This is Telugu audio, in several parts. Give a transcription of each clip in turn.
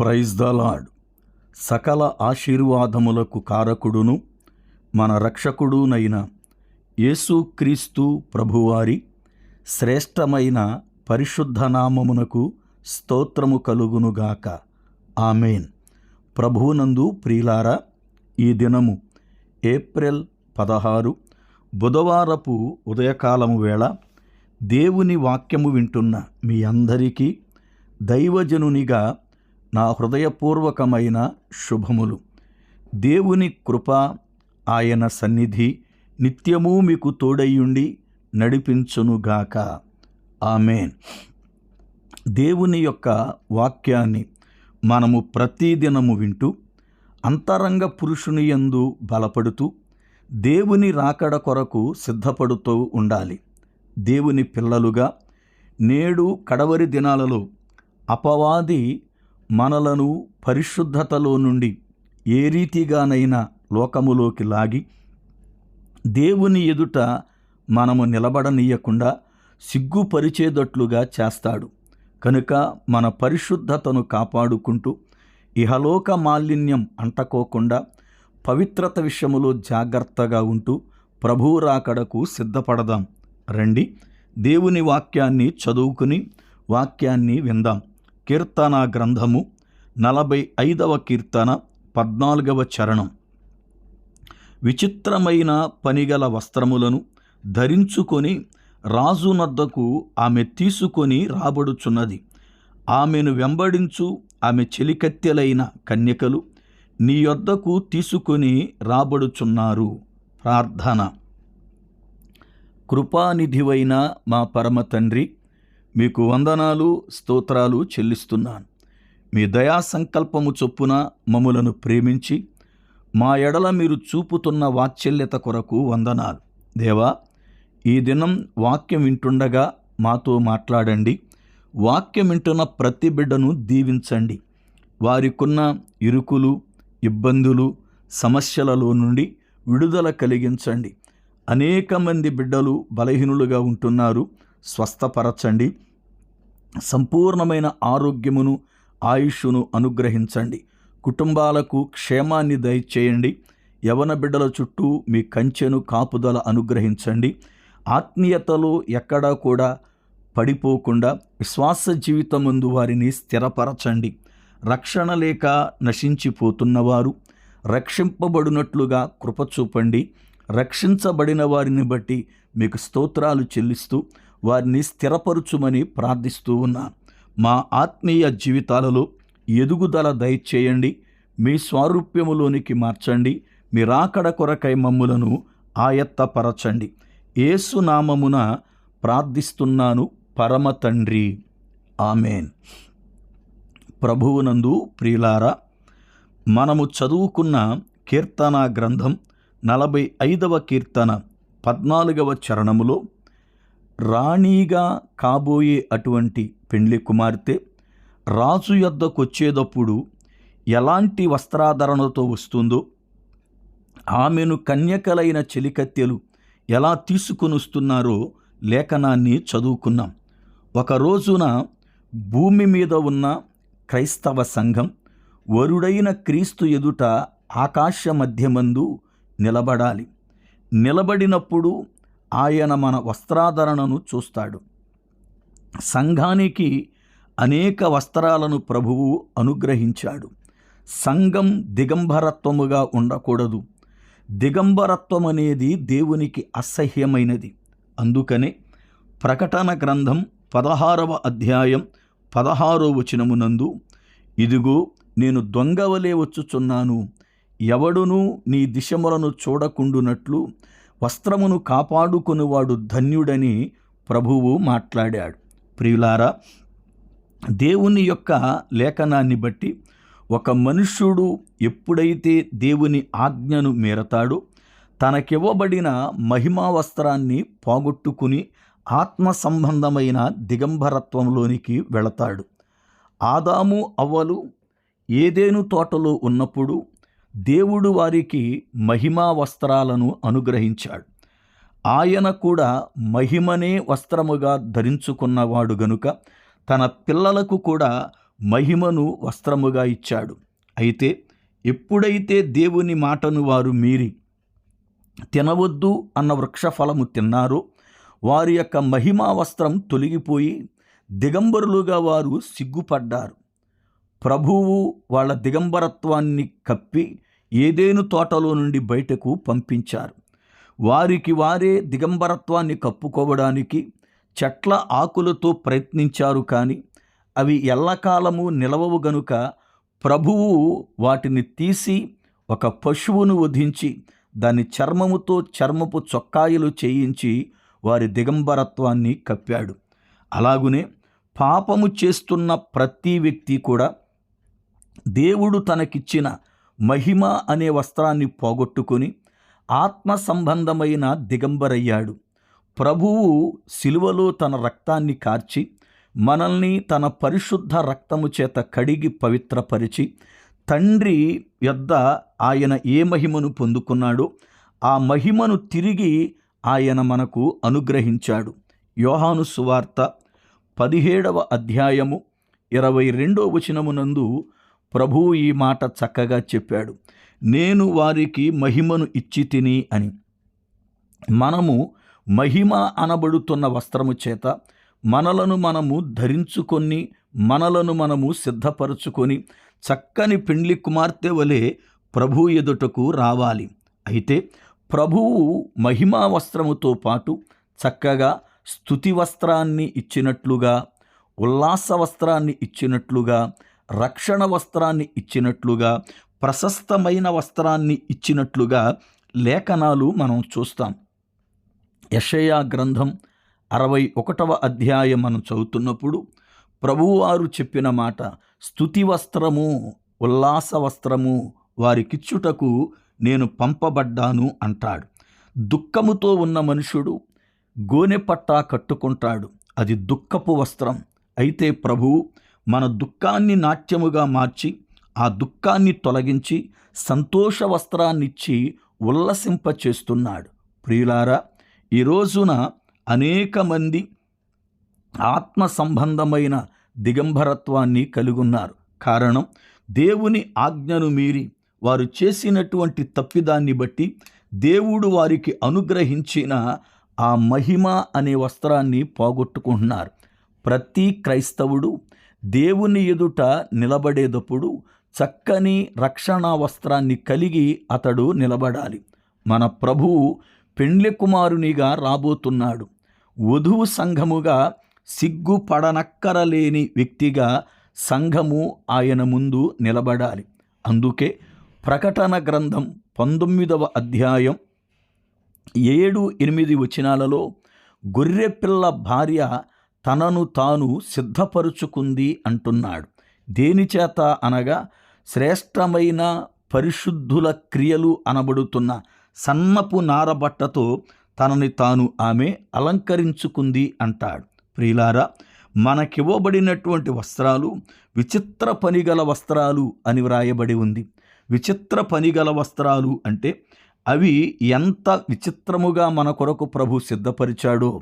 ప్రైజ్ ద లాడ్ సకల ఆశీర్వాదములకు కారకుడును మన రక్షకుడునైన యేసుక్రీస్తు ప్రభువారి శ్రేష్టమైన పరిశుద్ధ నామమునకు స్తోత్రము కలుగునుగాక ఆమెన్. ప్రభువునందు ప్రియులారా ఈ దినము ఏప్రిల్ పదహారు బుధవారపు ఉదయకాలము వేళ దేవుని వాక్యము వింటున్న మీ అందరికీ దైవజనునిగా నా హృదయపూర్వకమైన శుభములు. దేవుని కృప ఆయన సన్నిధి నిత్యము మీకు తోడయ్యుండి నడిపించునుగాక. ఆమెన్. దేవుని యొక్క వాక్యాన్ని మనము ప్రతిదినము వింటూ అంతరంగ పురుషుని యందు బలపడుతూ దేవుని రాకడ కొరకు సిద్ధపడుతూ ఉండాలి. దేవుని పిల్లలుగా నేడు కడవరి దినాలలో అపవాది మనలను పరిశుద్ధతలో నుండి ఏ రీతిగానైనా లోకములోకి లాగి దేవుని ఎదుట మనము నిలబడనీయకుండా సిగ్గుపరిచేటట్లుగా చేస్తాడు. కనుక మన పరిశుద్ధతను కాపాడుకుంటూ ఇహలోక మాలిన్యం అంటకోకుండా పవిత్రత విషయములో జాగ్రత్తగా ఉంటూ ప్రభువు రాకడకు సిద్ధపడదాం. రండి దేవుని వాక్యాన్ని చదువుకుని వాక్యాన్ని విందాం. కీర్తన గ్రంథము నలభై ఐదవ కీర్తన పద్నాలుగవ చరణం. విచిత్రమైన పనిగల వస్త్రములను ధరించుకొని రాజునద్దకు ఆమె తీసుకొని రాబడుచున్నది. ఆమెను వెంబడించు ఆమె చెలికత్తెలైన కన్యకలు నీ యొద్దకు తీసుకొని రాబడుచున్నారు. ప్రార్థన. కృపానిధివైన మా పరమ తండ్రి మీకు వందనాలు స్తోత్రాలు చెల్లిస్తున్నాను. మీ దయా సంకల్పము చొప్పున మములను ప్రేమించి మా ఎడల మీరు చూపుతున్న వాత్సల్యత కొరకు వందనాలు. దేవా ఈ దినం వాక్యం వింటుండగా మాతో మాట్లాడండి. వాక్యం వింటున్న ప్రతి బిడ్డను దీవించండి. వారికున్న ఇరుకులు ఇబ్బందులు సమస్యలలో నుండి విడుదల కలిగించండి. అనేక మంది బిడ్డలు బలహీనులుగా ఉంటున్నారు. స్వస్థపరచండి. సంపూర్ణమైన ఆరోగ్యమును ఆయుష్ను అనుగ్రహించండి. కుటుంబాలకు క్షేమాన్ని దయచేయండి. యవన బిడ్డల చుట్టూ మీ కంచెను కాపుదల అనుగ్రహించండి. ఆత్మీయతలో ఎక్కడా కూడా పడిపోకుండా విశ్వాస జీవితం ముందు వారిని స్థిరపరచండి. రక్షణ లేక నశించిపోతున్నవారు రక్షింపబడినట్లుగా కృప చూపండి రక్షించబడిన వారిని బట్టి మీకు స్తోత్రాలు చెల్లిస్తూ వారిని స్థిరపరచుమని ప్రార్థిస్తూ ఉన్నాను మా ఆత్మీయ జీవితాలలో ఎదుగుదల దయచేయండి. మీ స్వారూప్యములోనికి మార్చండి. మీ రాకడ కొరకై మమ్ములను ఆయత్తపరచండి. ఏసునామమున ప్రార్థిస్తున్నాను. పరమ తండ్రి. ఆమెన్. ప్రభువునందు ప్రియులారా మనము చదువుకున్న కీర్తన గ్రంథం నలభై ఐదవ కీర్తన పద్నాలుగవ చరణములో రాణిగా కాబోయే అటువంటి పెండ్లి కుమార్తె రాజు యొద్దకొచ్చేటప్పుడు ఎలాంటి వస్త్రాధరణతో వస్తుందో ఆమెను కన్యకలైన చెలికత్తెలు ఎలా తీసుకొనిస్తున్నారో లేఖనాన్ని చదువుకున్నాం. ఒక రోజున భూమి మీద ఉన్న క్రైస్తవ సంఘం వరుడైన క్రీస్తు ఎదుట ఆకాశ మధ్యమందు నిలబడాలి. నిలబడినప్పుడు ఆయన మన వస్త్రాధరణను చూస్తాడు. సంఘానికి అనేక వస్త్రాలను ప్రభువు అనుగ్రహించాడు. సంఘం దిగంబరత్వముగా ఉండకూడదు. దిగంబరత్వం అనేది దేవునికి అసహ్యమైనది. అందుకనే ప్రకటన గ్రంథం పదహారవ అధ్యాయం పదహారో వచనమునందు ఇదిగో నేను దొంగవలే వచ్చుచున్నాను. ఎవడునూ నీ దిశములను చూడకుండునట్లు వస్త్రమును కాపాడుకొనువాడు ధన్యుడని ప్రభువు మాట్లాడాడు. ప్రియులారా దేవుని యొక్క లేఖనాన్ని బట్టి ఒక మనుష్యుడు ఎప్పుడైతే దేవుని ఆజ్ఞను మేరతాడో తనకివ్వబడిన మహిమా వస్త్రాన్ని పోగొట్టుకుని ఆత్మ సంబంధమైన దిగంబరత్వంలోనికి వెళతాడు. ఆదాము అవ్వలు ఏదేను తోటలో ఉన్నప్పుడు దేవుడు వారికి మహిమా వస్త్రాలను అనుగ్రహించాడు. ఆయన కూడా మహిమనే వస్త్రముగా ధరించుకున్నవాడు గనుక తన పిల్లలకు కూడా మహిమను వస్త్రముగా ఇచ్చాడు. అయితే ఎప్పుడైతే దేవుని మాటను వారు మీరి తినవద్దు అన్న వృక్షఫలము తిన్నారో వారి యొక్క మహిమా వస్త్రం తొలగిపోయి దిగంబరులుగా వారు సిగ్గుపడ్డారు. ప్రభువు వాళ్ళ దిగంబరత్వాన్ని కప్పి ఏదేను తోటలో నుండి బయటకు పంపించారు. వారికి వారే దిగంబరత్వాన్ని కప్పుకోవడానికి చెట్ల ఆకులతో ప్రయత్నించారు కానీ అవి ఎల్లకాలము నిలవవు గనుక ప్రభువు వాటిని తీసి ఒక పశువును వధించి దాని చర్మముతో చర్మపు చొక్కాయలు చేయించి వారి దిగంబరత్వాన్ని కప్పాడు. అలాగునే పాపము చేస్తున్న ప్రతి వ్యక్తి కూడా దేవుడు తనకిచ్చిన మహిమ అనే వస్త్రాన్ని పోగొట్టుకొని ఆత్మ సంబంధమైన దిగంబరయ్యాడు. ప్రభువు శిలువలో తన రక్తాన్ని కార్చి మనల్ని తన పరిశుద్ధ రక్తము చేత కడిగి పవిత్రపరిచి తండ్రి యొద్ద ఆయన ఏ మహిమను పొందుకున్నాడో ఆ మహిమను తిరిగి ఆయన మనకు అనుగ్రహించాడు. యోహాను సువార్త పదిహేడవ అధ్యాయము ఇరవై రెండో వచనమునందు ప్రభువు ఈ మాట చక్కగా చెప్పాడు. నేను వారికి మహిమను ఇచ్చి తిని అని. మనము మహిమ అనబడుతున్న వస్త్రము చేత మనలను మనము ధరించుకొని మనలను మనము సిద్ధపరచుకొని చక్కని పెండ్లి కుమార్తె వలె ప్రభు ఎదుటకు రావాలి. అయితే ప్రభువు మహిమా వస్త్రముతో పాటు చక్కగా స్థుతి వస్త్రాన్ని ఇచ్చినట్లుగా ఉల్లాస వస్త్రాన్ని ఇచ్చినట్లుగా రక్షణ వస్త్రాన్ని ఇచ్చినట్లుగా ప్రశస్తమైన వస్త్రాన్ని ఇచ్చినట్లుగా లేఖనాలు మనం చూస్తాం. యషయా గ్రంథం అరవై ఒకటవ అధ్యాయం మనం చదువుతున్నప్పుడు ప్రభువారు చెప్పిన మాట స్థుతి వస్త్రము ఉల్లాస వస్త్రము వారికిచ్చుటకు నేను పంపబడ్డాను అంటాడు. దుఃఖముతో ఉన్న మనుషుడు గోనె పట్టా కట్టుకుంటాడు. అది దుఃఖపు వస్త్రం. అయితే ప్రభువు మన దుఃఖాన్ని నాట్యముగా మార్చి ఆ దుఃఖాన్ని తొలగించి సంతోష వస్త్రాన్నిచ్చి ఉల్లసింపచేస్తున్నాడు ప్రియులారా ఈ రోజున అనేక మంది ఆత్మ సంబంధమైన దిగంబరత్వాన్ని కలిగున్నారు. కారణం దేవుని ఆజ్ఞను మీరి వారు చేసినటువంటి తప్పిదాన్ని బట్టి దేవుడు వారికి అనుగ్రహించిన ఆ మహిమ అనే వస్త్రాన్ని పోగొట్టుకుంటున్నారు. ప్రతి క్రైస్తవుడు దేవుని ఎదుట నిలబడేటప్పుడు చక్కని రక్షణ వస్త్రాన్ని కలిగి అతడు నిలబడాలి. మన ప్రభువు పెండ్లి కుమారునిగా రాబోతున్నాడు. వధువు సంఘముగా సిగ్గుపడనక్కరలేని వ్యక్తిగా సంఘము ఆయన ముందు నిలబడాలి. అందుకే ప్రకటన గ్రంథం పంతొమ్మిదవ అధ్యాయం ఏడు ఎనిమిది వచనాలలో గొర్రెపిల్ల భార్య తనను తాను సిద్ధపరుచుకుంది అంటున్నాడు. దేనిచేత అనగా శ్రేష్టమైన పరిశుద్ధుల క్రియలు అనబడుతున్న సన్నపు నారబట్టతో తనని తాను ఆమె అలంకరించుకుంది అంటాడు. ప్రియులారా మనకివ్వబడినటువంటి వస్త్రాలు విచిత్ర పనిగల వస్త్రాలు అని వ్రాయబడి ఉంది. విచిత్ర పనిగల వస్త్రాలు అంటే అవి ఎంత విచిత్రముగా మన కొరకు ప్రభు సిద్ధపరిచాడో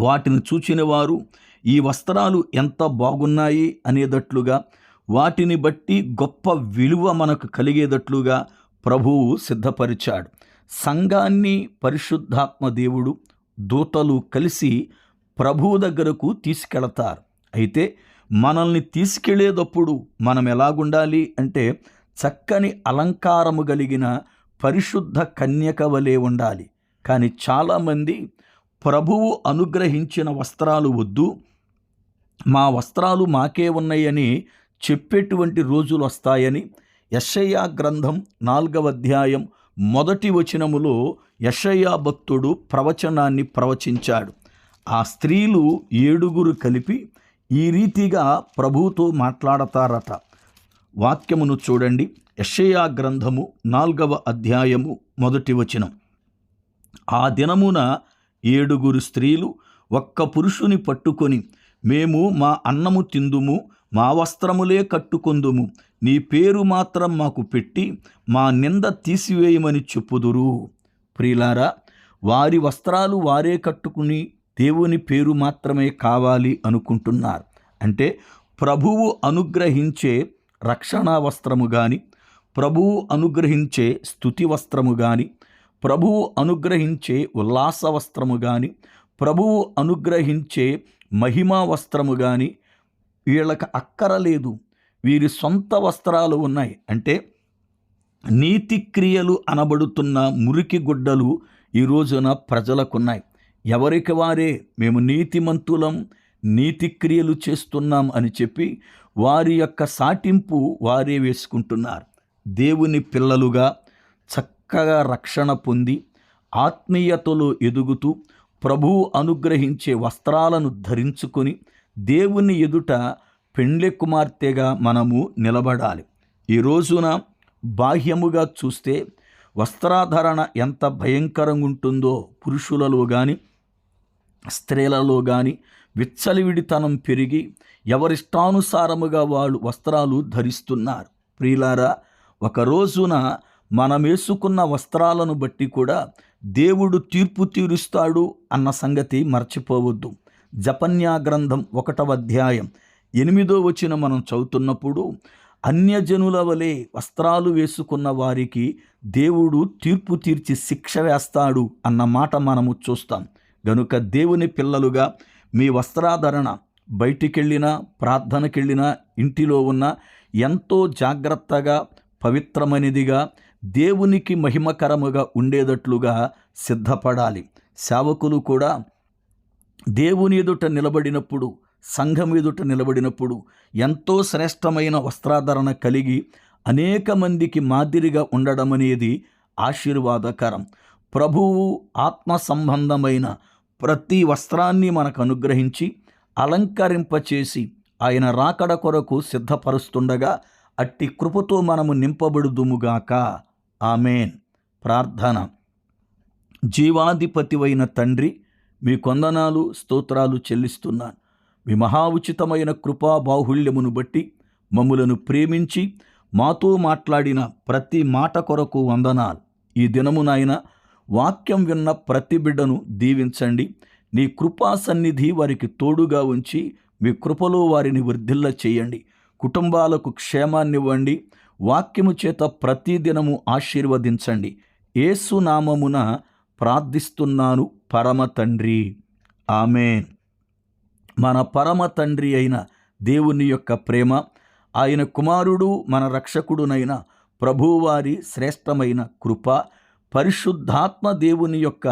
వాటిని చూచిన వారు ఈ వస్త్రాలు ఎంత బాగున్నాయి అనేటట్లుగా వాటిని బట్టి గొప్ప విలువ మనకు కలిగేటట్లుగా ప్రభువు సిద్ధపరిచాడు. సంఘాన్ని పరిశుద్ధాత్మ దేవుడు దూతలు కలిసి ప్రభువు దగ్గరకు తీసుకెళతారు. అయితే మనల్ని తీసుకెళ్ళేటప్పుడు మనం ఎలాగుండాలి? అంటే చక్కని అలంకారము కలిగిన పరిశుద్ధ కన్యక వలె ఉండాలి. కానీ చాలామంది ప్రభువు అనుగ్రహించిన వస్త్రాలు వద్దు. మా వస్త్రాలు మాకే ఉన్నాయని చెప్పేటువంటి రోజులు వస్తాయని యషయ్యా గ్రంథం నాలుగవ అధ్యాయం మొదటి వచనములో యషయ్యా భక్తుడు ప్రవచనాన్ని ప్రవచించాడు. ఆ స్త్రీలు ఏడుగురు కలిపి ఈ రీతిగా ప్రభువుతో మాట్లాడతారట. వాక్యమును చూడండి. యషయా గ్రంథము నాల్గవ అధ్యాయము మొదటి వచనం. ఆ దినమున ఏడుగురు స్త్రీలు ఒక్క పురుషుని పట్టుకొని మేము మా అన్నము తిందుము మా వస్త్రములే కట్టుకొందుము నీ పేరు మాత్రం మాకు పెట్టి మా నింద తీసివేయమని చెప్పుదురు. ప్రియులారా వారి వస్త్రాలు వారే కట్టుకుని దేవుని పేరు మాత్రమే కావాలి అనుకుంటున్నారు. అంటే ప్రభువు అనుగ్రహించే రక్షణ వస్త్రము కానీ ప్రభువు అనుగ్రహించే స్థుతి వస్త్రము కానీ ప్రభువు అనుగ్రహించే ఉల్లాస వస్త్రము కానీ ప్రభువు అనుగ్రహించే మహిమా వస్త్రము కానీ వీళ్ళకి అక్కరలేదు వీరి సొంత వస్త్రాలు ఉన్నాయి. అంటే నీతి క్రియలు అనబడుతున్న మురికి గుడ్డలు ఈ రోజున ప్రజలకున్నాయి. ఎవరికి వారే? మేము నీతిమంతులం నీతి క్రియలు చేస్తున్నాం అని చెప్పి వారి యొక్క సాటింపు వారే వేసుకుంటున్నారు. దేవుని పిల్లలుగా చక్క చక్కగా రక్షణ పొంది ఆత్మీయతలో ఎదుగుతూ ప్రభువు అనుగ్రహించే వస్త్రాలను ధరించుకొని దేవుని ఎదుట పెండ్లి కుమార్తెగా మనము నిలబడాలి. ఈ రోజున బాహ్యముగా చూస్తే వస్త్రాధరణ ఎంత భయంకరంగా ఉంటుందో పురుషులలో కానీ స్త్రీలలో కానీ విచ్చలివిడితనం పెరిగి ఎవరిష్టానుసారముగా వాళ్ళు వస్త్రాలు ధరిస్తున్నారు. ప్రియులారా ఒక రోజున మనం వేసుకున్న వస్త్రాలను బట్టి కూడా దేవుడు తీర్పు తీరుస్తాడు అన్న సంగతి మర్చిపోవద్దు. జపన్యా గ్రంథం ఒకటవ అధ్యాయం ఎనిమిదో వచ్చిన మనం చదువుతున్నప్పుడు అన్యజనుల వలె వస్త్రాలు వేసుకున్న వారికి దేవుడు తీర్పు తీర్చి శిక్ష వేస్తాడు అన్న మాట మనము చూస్తాం. గనుక దేవుని పిల్లలుగా మీ వస్త్రాధరణ బయటికెళ్ళినా ప్రార్థనకెళ్ళినా ఇంటిలో ఉన్న ఎంతో జాగ్రత్తగా పవిత్రమైనదిగా దేవునికి మహిమకరముగా ఉండేటట్లుగా సిద్ధపడాలి. సేవకులు కూడా దేవుని ఎదుట నిలబడినప్పుడు సంఘం ఎదుట నిలబడినప్పుడు ఎంతో శ్రేష్టమైన వస్త్రాధరణ కలిగి అనేక మందికి మాదిరిగా ఉండడం అనేది ఆశీర్వాదకరం. ప్రభువు ఆత్మ సంబంధమైన ప్రతి వస్త్రాన్ని మనకు అనుగ్రహించి అలంకరింపచేసి ఆయన రాకడ కొరకు సిద్ధపరుస్తుండగా అట్టి కృపతో మనము నింపబడుదుముగాక ఆమెన్. ప్రార్థన. జీవాధిపతివైన తండ్రి మీ కొందనాలు స్తోత్రాలు చెల్లిస్తున్నాను. మీ మహా ఉచితమైన కృపా బాహుళ్యమును బట్టి మమ్ములను ప్రేమించి మాతో మాట్లాడిన ప్రతి మాట కొరకు వందనాలు. ఈ దినమునైనా వాక్యం విన్న ప్రతి బిడ్డను దీవించండి. నీ కృపా సన్నిధి వారికి తోడుగా ఉంచి మీ కృపలో వారిని వృద్ధిల్ల చేయండి కుటుంబాలకు క్షేమాన్నివ్వండి. వాక్యము చేత ప్రతిదినము ఆశీర్వదించండి. ఏసునామమున ప్రార్థిస్తున్నాను పరమ తండ్రి. ఆమె మన పరమ తండ్రి అయిన దేవుని యొక్క ప్రేమ ఆయన కుమారుడు మన రక్షకుడునైన ప్రభువారి శ్రేష్టమైన కృప పరిశుద్ధాత్మ దేవుని యొక్క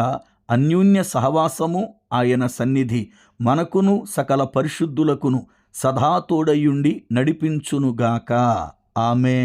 అన్యోన్య సహవాసము ఆయన సన్నిధి మనకును సకల పరిశుద్ధులకును సదా తోడయుండి నడిపించునుగాక. ఆమె